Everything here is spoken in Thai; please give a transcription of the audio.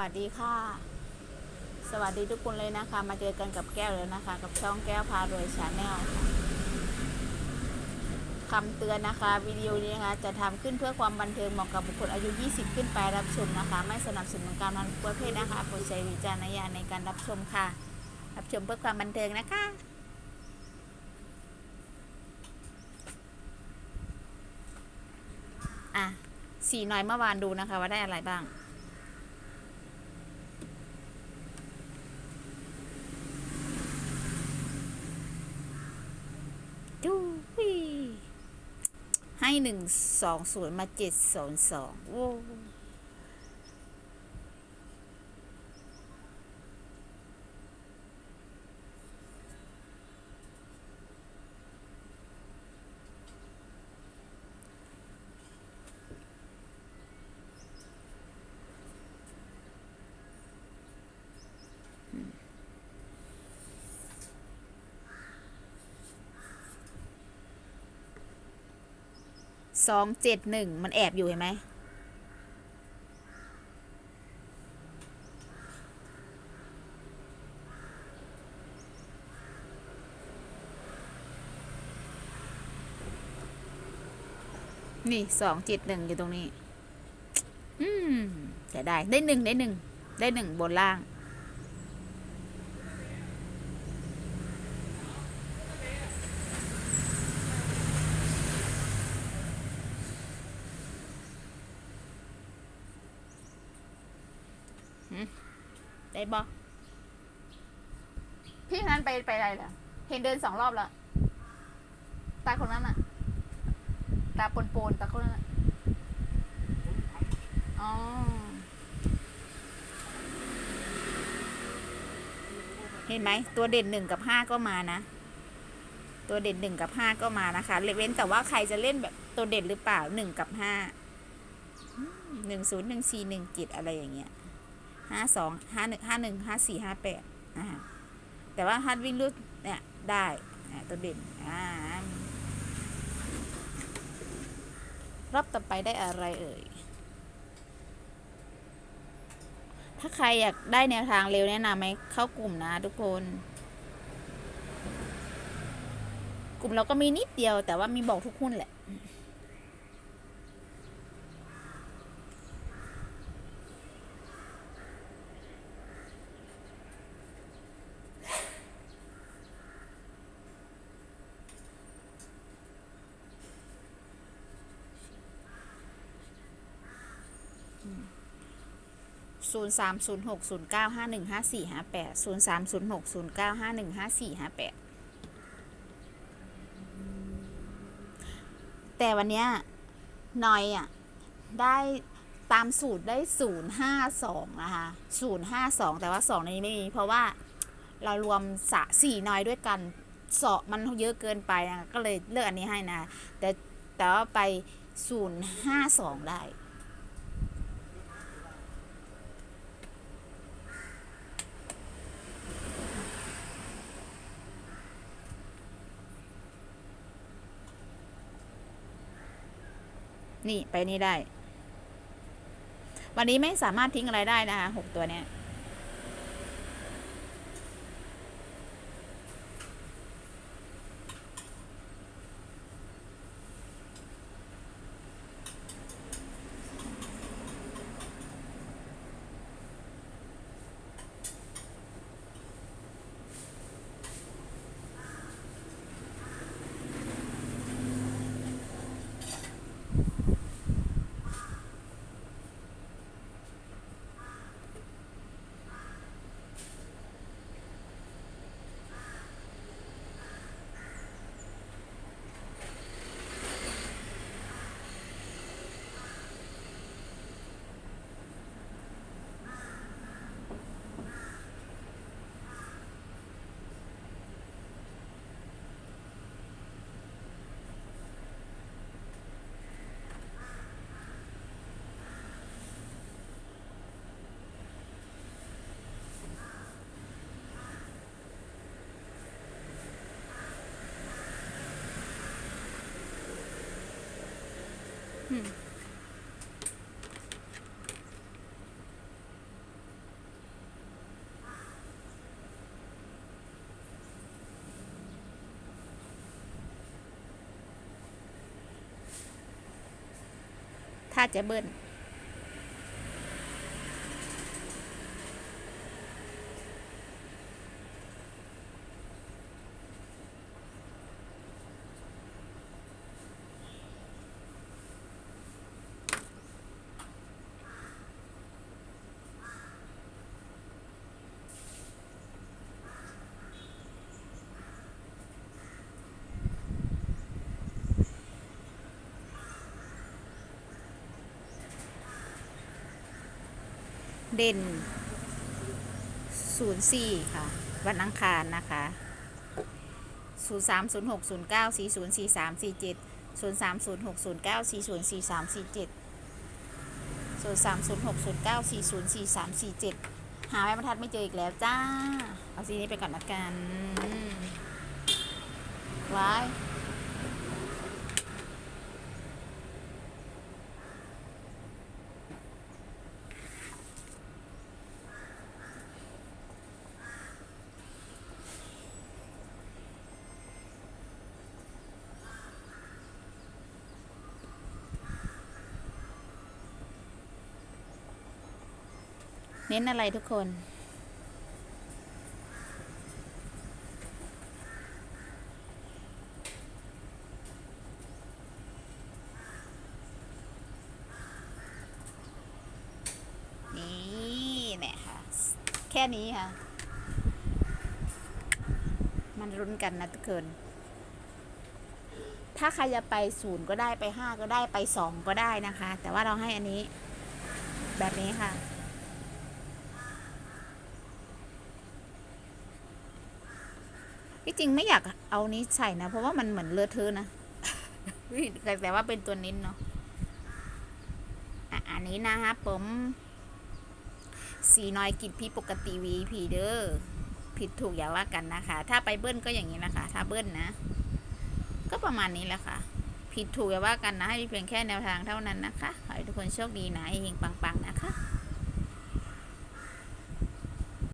วัสดีค่ะ สวัสดีทุกคนเลยนะคะ มาเจอกันกับแก้วแล้วนะคะ กับช่องแก้วพารวยชาแนลคำเตือนนะคะวิดีโอนี้นะคะ จะทำขึ้นเพื่อความบันเทิงเหมาะกับบุคคลอายุ 20 ขึ้นไปรับชมนะคะ ไม่สนับสนุนการพนันประเภทนะคะโปรดใช้วิจารณญาณในการรับชมค่ะ รับชมเพื่อความบันเทิงนะคะอะสีน้อยเมื่อวานดูนะคะว่าได้อะไรบ้าง จู้ให้หนึ่งสองศูนย์มาเจ็ดสองสองโอ้ สองเจ็ดหนึ่งมันแอบอยู่เห็นไหมนี่สองเจ็ดหนึ่งอยู่ตรงนี้ อืมแต่ได้ได้หนึ่งได้หนึ่งได้หนึ่งบนล่าง ได้บอพี่คนนั้นไปไปอะไรเหรอเห็นเดินสองรอบแล้ว ตาคนนั้นอะตาปนปนๆตาคนนั้นอะอ๋อเห็นไหมตัวเด่นหนึ่งกับห้าก็มานะ ตัวเด่นหนึ่งกับห้าก็มานะคะเว้นแต่ว่าใครจะเล่นแบบตัวเด่นหรือเปล่าหนึ่งกับห้าหนึ่งศูนย์หนึ่งสี่หนึ่งจิตอะไรอย่างเงี้ย ห้าสองห้าหนึ่งห้าหนึ่งห้าสี่ห้าแปดอ่าแต่ว่าฮัดวิ่งรุดเนี่ยได้ตัวเด่นอ่ารอบต่อไปได้อะไรเอ่ย ถ้าใครอยากได้แนวทางเร็วแนะนำไหมเข้ากลุ่มนะทุกคน กลุ่มเราก็มีนิดเดียวแต่ว่ามีบอกทุกหุ้นแหละ 030609515458 030609515458 แต่วันเนี้ยนอยอะ ได้ตามสูตรได้ 052 นะคะ 052 แต่ว่า 2 ในนี้ไม่มี เพราะว่าเรารวมสะสี่นอยด้วยกันสอบมันเยอะเกินไปนะก็เลยเลือกอันนี้ให้นะ แต่แต่ว่าไป 052 ได้ นี่ไปนี่ได้ วันนี้ไม่สามารถทิ้งอะไรได้นะคะหกตัวเนี้ย อ ถ้าจะเบิ้ล เด่น 04 ค่ะ วันอังคารนะคะ 03 06 09 40 43 47 03 06 09 40 43 47 03 06 09 40 43 47 หาแม่บรรทัดไม่เจออีกแล้วจ้า เอาสีนี้ไปก่อนละกันไว้ เน้นอะไรทุกคน นี่แหละค่ะ แค่นี้ค่ะ มันรุนกันนะทุกคน ถ้าใครจะไปศูนย์ก็ได้ไปห้าก็ได้ไปสองก็ได้นะคะ แต่ว่าเราให้อันนี้ แบบนี้ค่ะ ที่จริงไม่อยากเอานี้ใส่นะ เพราะว่ามันเหมือนเลอะเทอะนะแต่แต่ว่าเป็นตัวนิ้นเนาะอะอันนี้นะคะผมสีน้อยกิจพี่ปกติ VP เด้อผิดถูกอย่าว่ากันนะคะ ถ้าไปเบิ้ลก็อย่างนี้นะคะ ถ้าเบิ้ลนะ ก็ประมาณนี้แหละค่ะ ผิดถูกอย่าว่ากันนะให้เพียงแค่แนวทางเท่านั้นนะคะ ขอให้ทุกคนโชคดีนะเฮงปังๆนะคะ